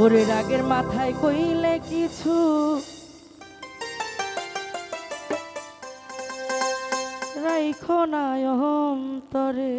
ওরে রাগের মাথায় কইলে কিছু। রাইখো না অন্তরে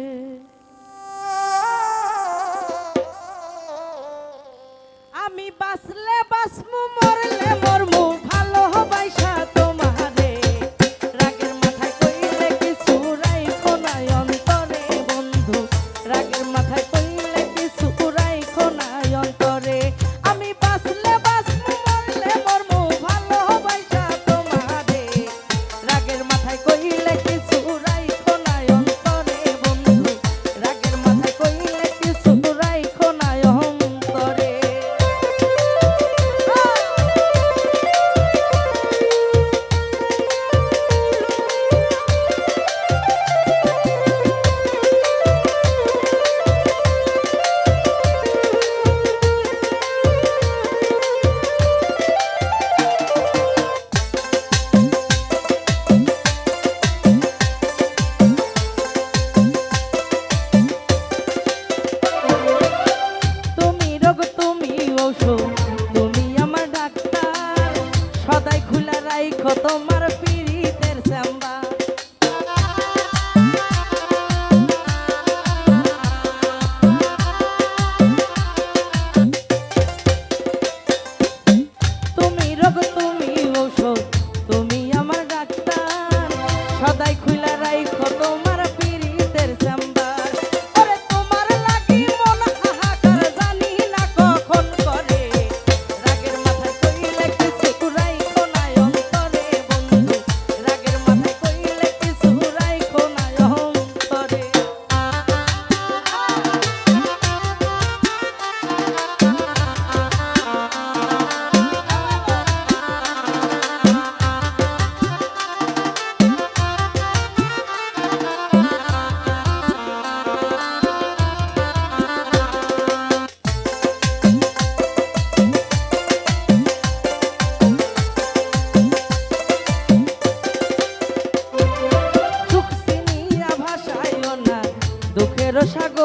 social.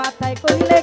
মাথায় কইলে